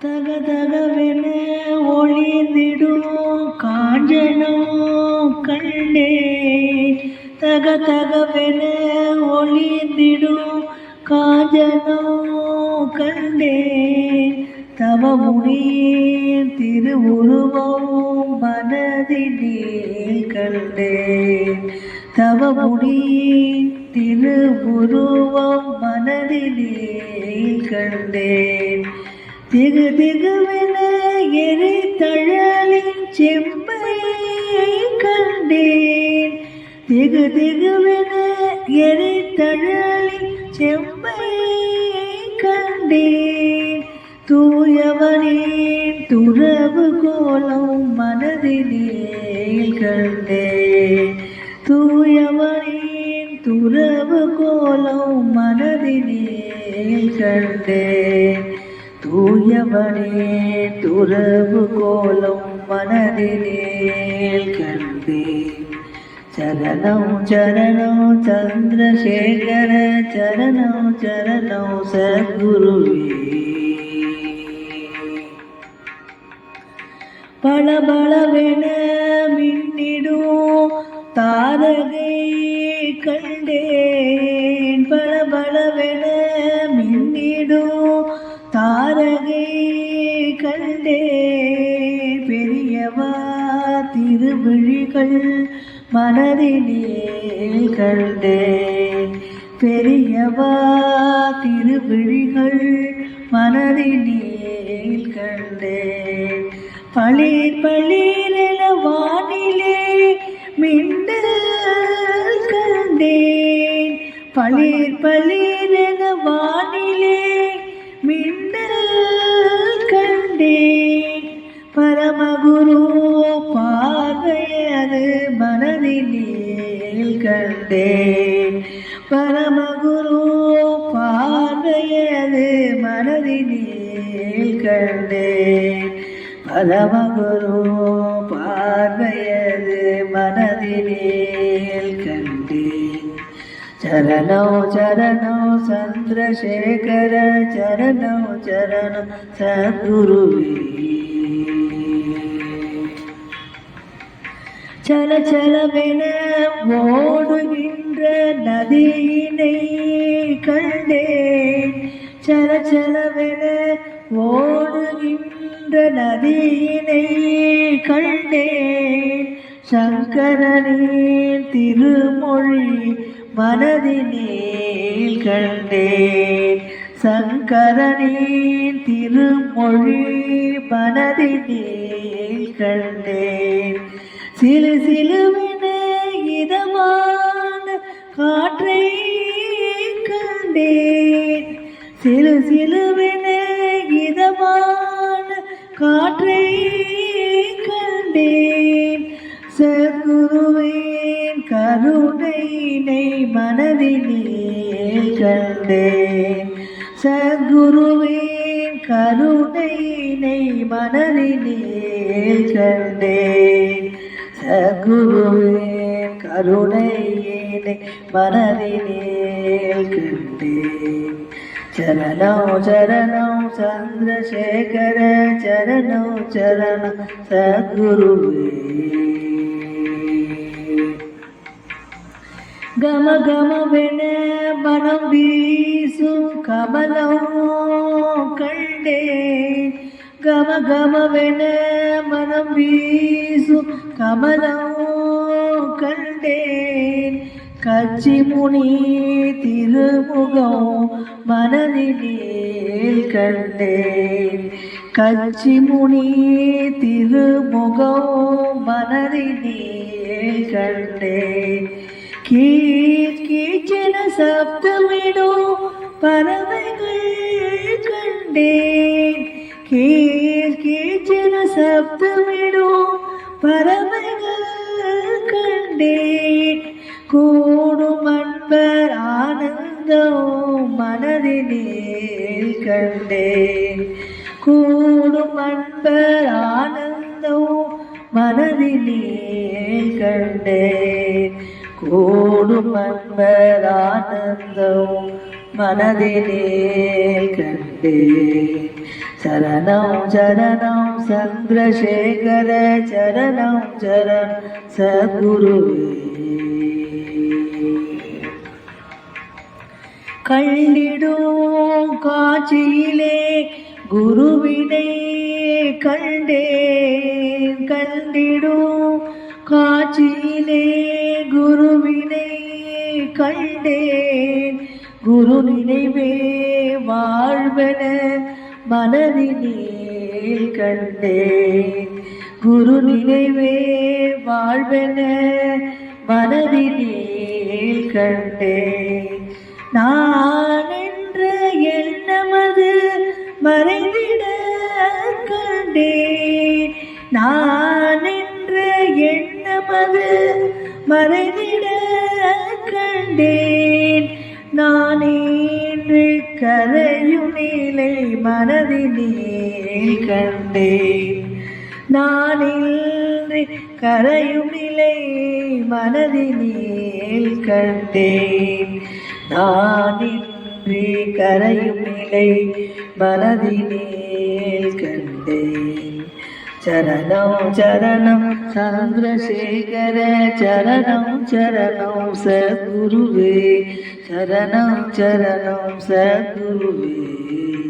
தக தகவென ஒளிந்திடும் காஞ்சனோ கண்டே தக தகவென ஒளிந்திடும் காஞ்சனோ கண்டே தவமுனியின் திருவுருவம் மனதிலே கண்டேன். தவமுனியின் திருவுருவம் மனதினே கண்டேன். திகு திகுவென எரித்தழலின் செம்பையை கண்டேன். திகு திகுவென எரித்தழலின் செம்பையை கண்டேன். தூயவனின் துறவு கோலம் மனதிலே கண்டேன். தூயவனின் துறவு கோலம் மனதிலே கண்டேன். தூயவனே துறவு கோலம் மனதிலே கண்டே சரணம் சரணம் சந்திரசேகர சரணம் சரணம் சத்குருவே. பல பலவென மனதிலே கண்டேன். பெரியவா திருவிழிகள் மனதிலே கண்டேன். பளிர் பளிரென வானிலே மின்னல் கண்டேன். பளிர் பளிரென வானிலே மின்னல் கண்டேன். பரமகு மனதிலே கண்டேன் பரமகுரு பார்வையது மனதிலே கண்டேன் பரமகுரு பார்வையது மனதினேல் கண்டேன் சரணோ சரணோ சந்திரசேகர சரணோ சரணோ சத்குருவே சல சலவென ஓடுகின்ற நதியினை கண்டேன். சல சலவென ஓடுகின்ற நதியினை கண்டேன். சங்கரனின் திருமொழி மனதினேல் கண்டேன். சங்கரனின் திருமொழி மனதினேல் கண்டேன். சிலு சிலுவென இதமான காற்றை கண்டேன். சிலு சிலுவென இதமான காற்றை கண்டேன். சத்குருவின் கருணையினை மனதினேல் கண்டேன். சத்குருவின் கருணையினை மனதினேல் கண்டேன். குருவே கருணையினை மனதினேல் கண்டேன். சரணோ சரணோ சந்திரசேகர சரணோ சரணம் சகுருவே கம கமவென பணம் வீசும் கமலம் கண்டேன். கம கமவென மனம் வீசும் கமலம் கண்டேன் கச்சி முனி திருமுகம் மனதினேல் கண்டேன் கச்சி முனி திருமுகம் மனதினேல் கண்டேன் கீழ் கீச்சென சப்தமிடும் பறவைகள் கண்டேன் கீழ் பறவைகள் கண்டேன். கூடும் அன்பர் ஆனந்தம் மனதினேல் கண்டேன். கூடும் அன்பர் ஆனந்தம் மனதினேல் கண்டேன். கூடும் அன்பர் ஆனந்தம் மனதினேல் கண்டேன். சரணம் சரணம் சந்திரசேகர சரணம் சரண் சத்குருவே கண்டிடும் காட்சியிலே குருவினை கண்டேன். கண்டிடும் காட்சியிலே குருவினை கண்டேன். குரு நினைவே வாழ்வன மனதினேல் கண்டே. குரு நினைவே வாழ்வென மனதினேல் கண்டே. நான் என்ற எண்ணமது மறைந்திட கண்டே நான் என்ற எண்ணமது மறைந்திட கண்டே மனதினேல் கண்டேன். நான் இன்று கரையும் நிலை மனதினேல் கண்டேன். நான் இன்று கரையும் நிலை மனதினேல் கண்டேன். சரணம் சரணம் சந்திரசேகர சரணம் சரணம் சகுருவே சரணம் சரணம் சகுருவே